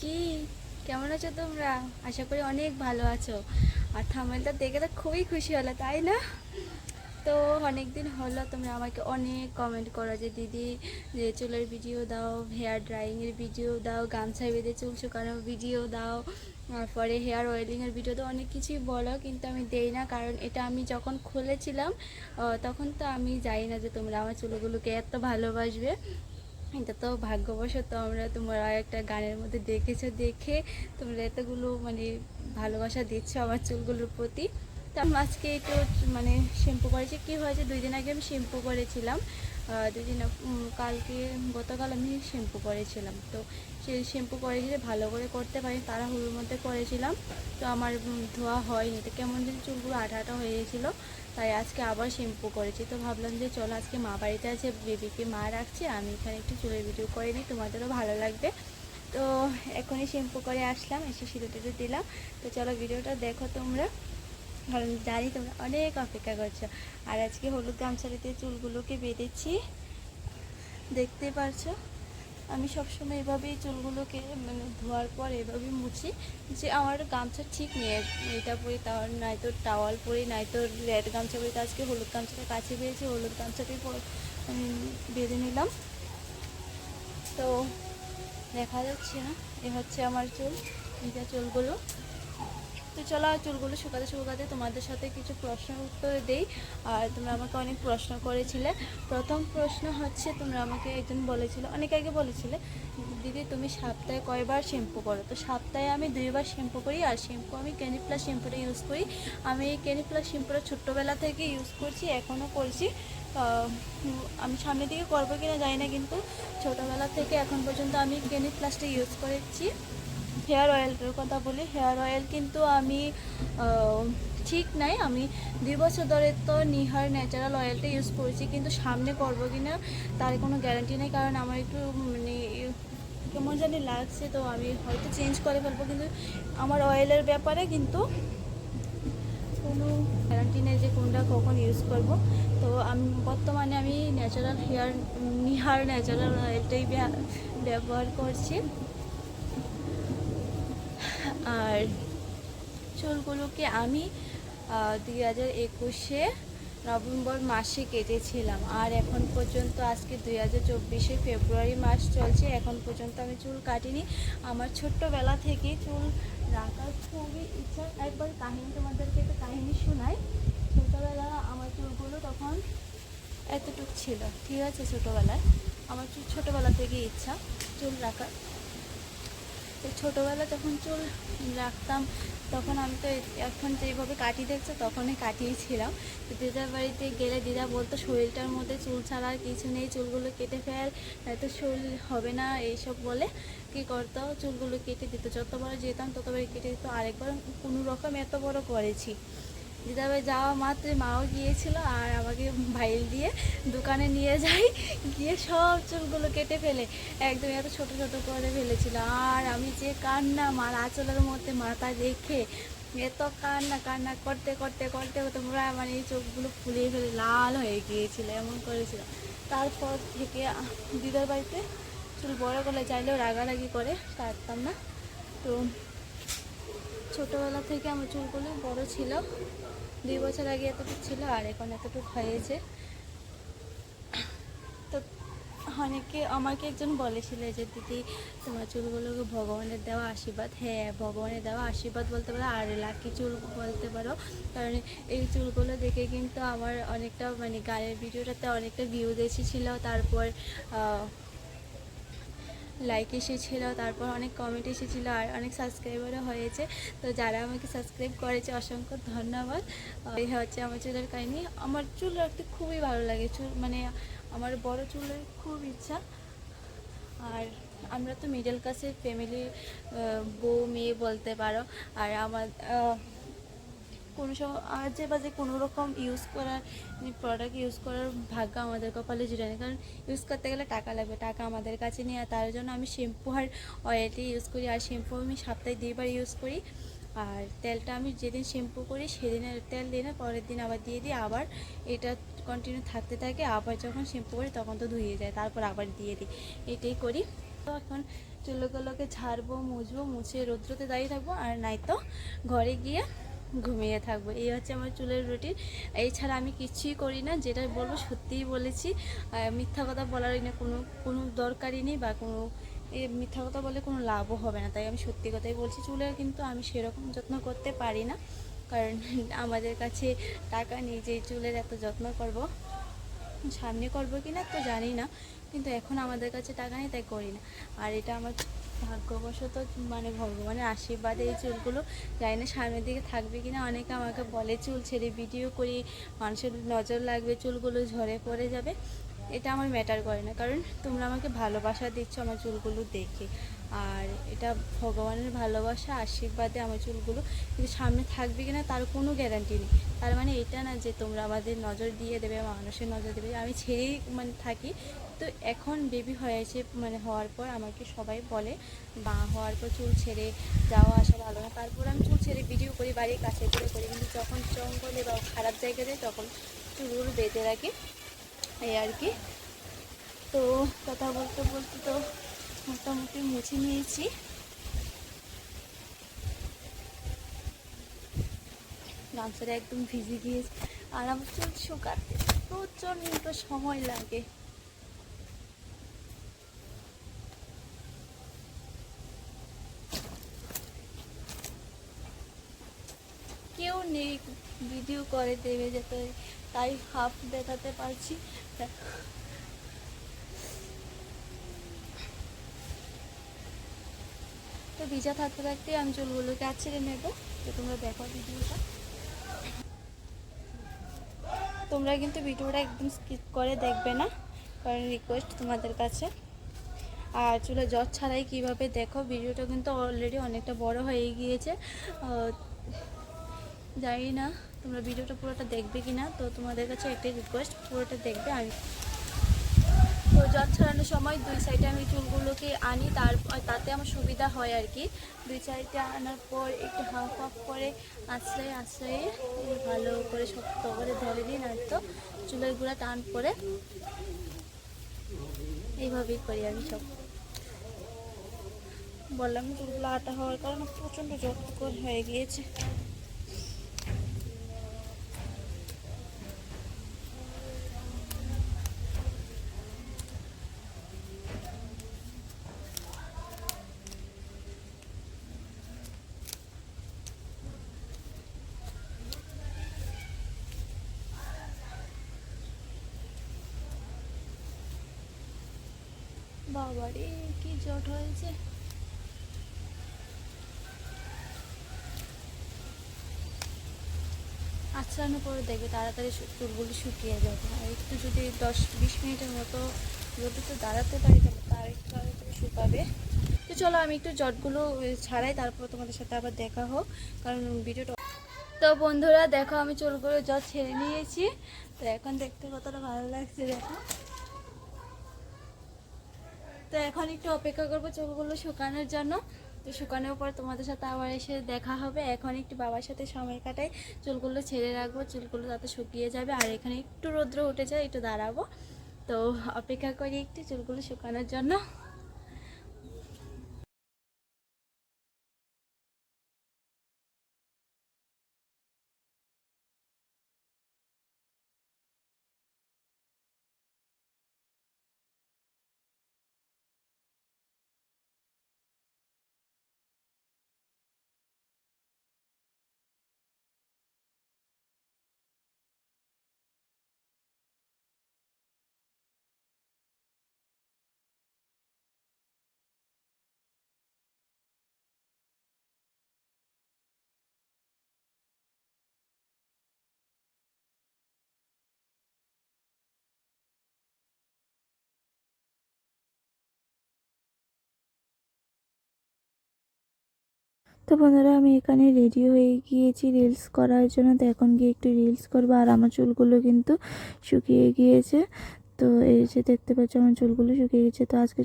কি? কেমন আছো তোমরা? আশা করি অনেক ভালো আছো। আর থামেলটা দেখে তো খুবই খুশি হলো, তাই না? তো অনেক দিন হলো তোমরা আমাকে অনেক কমেন্ট করো যে, দিদি, যে চুলের ভিডিও দাও হেয়ার ড্রাইংয়ের ভিডিও দাও, গামছা বেঁধে চুল শুকানোর ভিডিও দাও, তারপরে হেয়ার অয়েলিংয়ের ভিডিও তো অনেক কিছুই বলো, কিন্তু আমি দেই না, কারণ এটা আমি যখন খুলেছিলাম তখন তো আমি জানি না যে তোমরা আমার চুলগুলোকে এত ভালোবাসবে। এটা তো ভাগ্যবশত আমরা তোমরা একটা গানের মধ্যে দেখেছ, দেখে তোমরা এতগুলো মানে ভালোবাসা দিচ্ছ আমার চুলগুলোর প্রতি। তো আমি আজকে একটু মানে শ্যাম্পু করেছি। কী হয়েছে? দুই দিন আগে আমি শ্যাম্পু করেছিলাম। দুই দিন কালকে, গতকাল আমি শ্যাম্পু করেছিলাম। তো সেই শ্যাম্পু করে করেছিলে ভালো করে করতে পারি তারা তাড়াহুড়োর মধ্যে করেছিলাম। তো আমার ধোয়া হয়নি। তো কেমন যেন চুলগুলো আঠা আঠা হয়ে গেছিল। তাই আজকে আবার শ্যাম্পু করেছি। তো ভাবলাম যে চলো আজকে মা বাড়িতে আছে, বেবিকে মা রাখছে, আমি এখানে একটু চুলের ভিডিও করে নিই তোমাদেরও ভালো লাগবে। তো এখনই শ্যাম্পু করে আসলাম, এসে সিঁদুর টিঁদুর দিলাম। তো চলো ভিডিওটা দেখো তোমরা। কারণ জানি তোমরা অনেক অপেক্ষা করছ। আর আজকে হলুদ গামছাড়ি দিয়ে চুলগুলোকে বেঁধেছি। দেখতে পারছ? আমি সবসময় এভাবেই চুলগুলোকে মানে ধোয়ার পর এভাবেই মুছি যে আমার গামছা ঠিক নেই, এটা পরি তা নাই তো টাওয়াল পরি নাই তো রেড গামছা পরি আজকে হলুদ গামছাটা কাছে পেয়েছি, হলুদ গামছাটাই বেঁধে নিলাম। তো দেখা যাচ্ছে না, এ হচ্ছে আমার চুল এটা চুলগুলো। তো চলো চুলগুলো শুকাতে শুকাতে তোমাদের সাথে কিছু প্রশ্ন উত্তর দেই। আর তোমরা আমাকে অনেক প্রশ্ন করেছিলে। প্রথম প্রশ্ন হচ্ছে, তোমরা আমাকে একজন বলেছিলে, অনেক আগে বলেছিলে, দিদি, তুমি সপ্তাহে কয়বার শ্যাম্পু করো? তো সপ্তাহে আমি দুইবার শ্যাম্পু করি, আর শ্যাম্পু আমি ক্যানি প্লাস শ্যাম্পুটা ইউজ করি। আমি এই ক্যানি প্লাস শ্যাম্পুটা ছোট্টোবেলা থেকে ইউজ করছি, এখনও করছি। আমি সামনের দিকে করব কিনা জানি না, কিন্তু ছোটোবেলা থেকে এখন পর্যন্ত আমি ক্যানি প্লাসটা ইউজ করেছি। হেয়ার অয়েলটার কথা বলি, হেয়ার অয়েল কিন্তু আমি ঠিক নাই। আমি দুই বছর ধরে তো নিহার ন্যাচারাল অয়েলটা ইউজ করেছি, কিন্তু সামনে করব কি না তার কোনো গ্যারান্টি নেই, কারণ আমার একটু মানে কেমন জানি লাগছে তো আমি হয়তো চেঞ্জ করে ফেলব, কিন্তু আমার অয়েলের ব্যাপারে কিন্তু কোনো গ্যারান্টি নেই যে কোনটা কখন ইউজ করব। তো আমি, বর্তমানে আমি ন্যাচারাল হেয়ার, নিহার ন্যাচারাল অয়েলটাই ব্যবহার করছি। আর চুলগুলোকে আমি দুই হাজার একুশে নভেম্বর মাসে কেটেছিলাম। আর এখন পর্যন্ত আজকে দুই হাজার চব্বিশে ফেব্রুয়ারি মাস চলছে, এখন পর্যন্ত আমি চুল কাটিনি। আমার ছোট্টবেলা থেকেই চুল রাখার খুবই ইচ্ছা। একবার কাহিনী তোমাদেরকে একটা কাহিনী শোনাই। ছোটোবেলা আমার চুলগুলো তখন এতটুক ছিল। ঠিক আছে, ছোটোবেলায়। আমার চুল ছোটোবেলা থেকে ইচ্ছা, চুল রাখার। তো ছোটোবেলা যখন চুল রাখতাম, তখন আমি তো এখন যেভাবে কাটি দেখছ তখনই কাটিয়েছিলাম। তো দিদার বাড়িতে গেলে দিদা বলতো, শরীরটার মধ্যে চুল ছাড়া কিছু নেই, চুলগুলো কেটে ফেল তো শরীর হবে না, এইসব বলে। কি করতো? চুলগুলো কেটে দিত। যতবার যেতাম ততবার কেটে দিত। আরেকবার কোনো রকম এত বড় করেছি। দিদাভাই যাওয়া মাত্র মাও গিয়েছিল আর আমাকে ভাইল দিয়ে দোকানে নিয়ে যাই গিয়ে সব চুলগুলো কেটে ফেলে। একদম এত ছোট ছোট করে ফেলেছিল। আর আমি যে কান্না, মার আঁচলের মধ্যে মাথা রেখে এত কান্না কান্না করতে করতে করতে তোমরা মানে এই চোখগুলো ফুলিয়ে ফেলে, লাল হয়ে গিয়েছিল, এমন করেছিল। তারপর থেকে দিদার বাড়িতে চুল বড় করলে, চাইলেও রাগারাগি করে, কাটতাম না। তো ছোটোবেলা থেকে আমার চুলগুলো বড় ছিল দুই বছর আগে এতটুকু ছিল, আর এখন এতটুকু হয়েছে। তো অনেকে আমাকে একজন বলেছিল যে, দিদি, তোমার চুলগুলোকে ভগবানের দেওয়া আশীর্বাদ। হ্যাঁ ভগবানের দেওয়া আশীর্বাদ বলতে পারো, আর লাকি চুল বলতে পারো। কারণ এই চুলগুলো দেখে কিন্তু আমার অনেকটা মানে গানের ভিডিওটাতে অনেকটা ভিউজ এসেছিল তারপর লাইক এসেছিল, তারপর অনেক কমেন্ট এসেছিল আর অনেক সাবস্ক্রাইবারও হয়েছে। তো যারা আমাকে সাবস্ক্রাইব করেছে, অসংখ্য ধন্যবাদ। এই হচ্ছে আমার চুলের কাহিনি। আমার চুল রাখতে খুবই ভালো লাগে। চুল মানে আমার বড় চুলের খুব ইচ্ছা। আর আমরা তো মিডল ক্লাসের ফ্যামিলি বউ, মেয়ে বলতে পারো। আর আমার কোনো আজে বাজে কোনো রকম ইউজ করার প্রোডাক্ট ইউজ করার ভাগ্য আমাদের কপালে জুড়ে নেই। কারণ ইউজ করতে গেলে টাকা লাগবে, টাকা আমাদের কাছে নেই। আর তার জন্য আমি শ্যাম্পু আর অয়েলটি ইউজ করি। আর শ্যাম্পু আমি সপ্তাহে দুইবার ইউজ করি। আর তেলটা আমি যেদিন শ্যাম্পু করি, সেদিনের তেল দিই না, পরের দিন আবার দিয়ে দিই। আবার এটা কন্টিনিউ থাকতে থাকে। আবার যখন শ্যাম্পু করি, তখন তো ধুয়ে যায়। তারপর আবার দিয়ে দিই। এটাই করি। তো এখন চুলগুলোকে ঝাড়বো, মুছবো, মুছে রৌদ্রতে দাঁড়িয়ে থাকব। আর নাই তো ঘরে গিয়ে ঘুমিয়ে থাকব। এই হচ্ছে আমার চুলের রুটিন এছাড়া আমি কিছুই করি না, যেটা বলব সত্যিই বলেছি। মিথ্যা কথা বলার না কোনো কোনো দরকারই নেই বা কোনো, এ মিথ্যা কথা বলে কোনো লাভও হবে না। তাই আমি সত্যি কথাই বলছি, চুলের কিন্তু আমি সেরকম যত্ন করতে পারি না। কারণ আমাদের কাছে টাকা নেই যে চুলের এত যত্ন করব। সামনে করব কি না তো জানি না। কিন্তু এখন আমাদের কাছে টাকা নেই, তাই করি না। আর এটা আমার ভাগ্যবশত মানে ভগবানের আশীর্বাদে এই চুলগুলো জানি না সামনের দিকে থাকবে কিনা। অনেকে আমাকে বলে, চুল ছেড়ে ভিডিও করি, মানুষের নজর লাগবে, চুলগুলো ঝরে পড়ে যাবে। এটা আমার ম্যাটার করে না। কারণ তোমরা আমাকে ভালোবাসা দিচ্ছ আমার চুলগুলো দেখে। আর এটা ভগবানের ভালোবাসা, আশীর্বাদে আমার চুলগুলো কিন্তু সামনে থাকবে কিনা তার কোনো গ্যারান্টি নেই। তার মানে এটা না যে তোমরা আমাদের নজর দিয়ে দেবে মানুষের নজর দেবে, আমি ছেড়েই মানে থাকি। তো এখন বেবি হয়েছে মানে হওয়ার পর আমাকে সবাই বলে বা হওয়ার পর চুল ছেড়ে যাওয়া আসা ভালো না। তারপর আমি চুল ছেড়ে ভিডিও করি, বাড়ির কাছে করে করি, কিন্তু যখন জঙ্গলে বা খারাপ জায়গায় যাই তখন চুলগুলো বেঁধে রাখি। এই আর কি। তো কথা বলতে বলতে তো মোটামুটি মুছে নিয়েছি। গামছাটা একদম ভিজে গিয়েছে। আর আমার চুল শুকাতে প্রচণ্ড সময় লাগে। কেউ নেই, ভিডিও করে দেবে যেতে তাই হাফ দেখাতে পারছি। তো ভিজা থাকতে থাকতে আমি চুলগুলোকে ছেড়ে নেব। তো তোমরা দেখো ভিডিওটা। তোমরা কিন্তু ভিডিওটা একদম স্কিপ করে দেখবে না, কারণ রিকোয়েস্ট তোমাদের কাছে। আর চুলে জ্বর ছাড়াই কীভাবে দেখো, ভিডিওটা কিন্তু অলরেডি অনেকটা বড় হয়ে গিয়েছে। জানি না তোমরা ভিডিওটা পুরোটা দেখবে কি না তো তোমাদের কাছে একটাই রিকোয়েস্ট পুরোটা দেখবে আমি জ্বর ছাড়ানোর সময় দুই সাইডে আমি চুলগুলোকে আনি, তার তাতে আমার সুবিধা হয় আর কি। দুই সাইডে আনার পর একটু হাফ হাফ করে আশ্রয় আশ্রয়ে ভালো করে শক্ত করে ধরে নিই আর তো চুলের গুঁড়া টান পরে এইভাবেই করি আমি সব। বললাম চুলগুলো আটা হওয়ার কারণে প্রচণ্ড যত্নকর হয়ে গিয়েছে। বাবারে, কি জট হয়েছে। আচড়ানোর পরে দেখবে তাড়াতাড়ি চুলগুলো শুকিয়ে যাবে। আর একটু যদি দশ বিশ মিনিটের মতো রোদে দাঁড়াতে পারি, তাহলে তার একটু শুকাবে। তো চলো আমি একটু জটগুলো ছাড়াই তারপর তোমাদের সাথে আবার দেখা হোক, কারণ ভিডিওটা তো বন্ধুরা, দেখো আমি চুলগুলো জট ছেড়ে নিয়েছি। তো এখন দেখতে কতটা ভালো লাগছে, দেখো। তো এখন একটু অপেক্ষা করব চুলগুলো শুকানোর জন্য। তো শুকানোর পর তোমাদের সাথে আবার এসে দেখা হবে। এখন একটু বাবার সাথে সময় কাটাই। চুলগুলো ছেড়ে রাখব, চুলগুলো তাতে শুকিয়ে যাবে। আর এখানে একটু রৌদ্র উঠে যায় একটু দাঁড়াবো। তো অপেক্ষা করি একটু চুলগুলো শুকানোর জন্য। তো বন্ধুরা, আমি এখানে রেডি হয়ে গিয়েছি রিলস করার জন্য। তো এখন গিয়ে একটু রিলস করব। আর আমার চুলগুলো কিন্তু শুকিয়ে গিয়েছে। তো এই যে দেখতে পাচ্ছি, আমার চুলগুলো শুকিয়ে গেছে তো আজকে